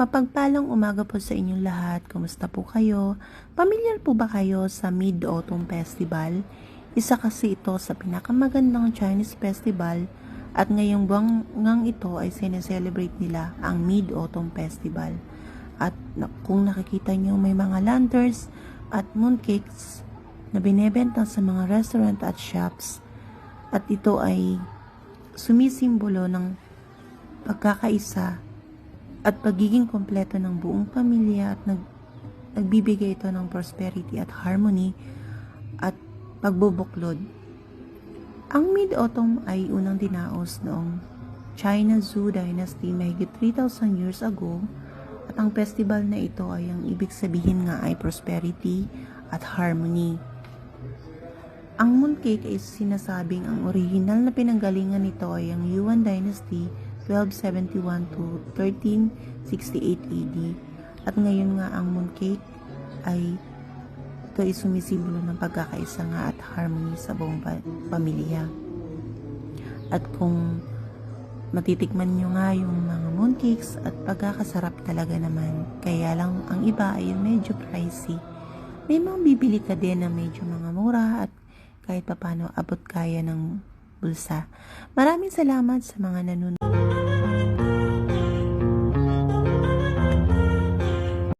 Mapagpalang umaga po sa inyong lahat. Kumusta po kayo? Pamilyar po ba kayo sa Mid-Autumn Festival? Isa kasi ito sa pinakamagandang Chinese festival at ngayong buwang ngang ito ay sineselebrate nila ang Mid-Autumn Festival. At kung nakikita nyo may mga lanterns at mooncakes na binebenta sa mga restaurant at shops at ito ay sumisimbolo ng pagkakaisa at pagiging kompleto ng buong pamilya at nag, nagbibigay ito ng prosperity at harmony at pagbubuklod. Ang Mid-Autumn ay unang dinaos noong China Zhou Dynasty mahigit 3,000 years ago at ang festival na ito ay ang ibig sabihin nga ay prosperity at harmony. Ang mooncake ay sinasabing ang original na pinanggalingan nito ay ang Yuan Dynasty 1271 to 1368 AD. At ngayon nga ang mooncake ay ito ay sumisimbolo ng pagkakaisa nga at harmony sa buong pa- pamilya. At kung matitikman nyo nga yung mga mooncakes at pagkakasarap talaga naman. Kaya lang ang iba ay medyo pricey. May mga bibili ka din na medyo mga mura at kahit papano abot kaya ng bulsa. Maraming salamat sa mga nanonood.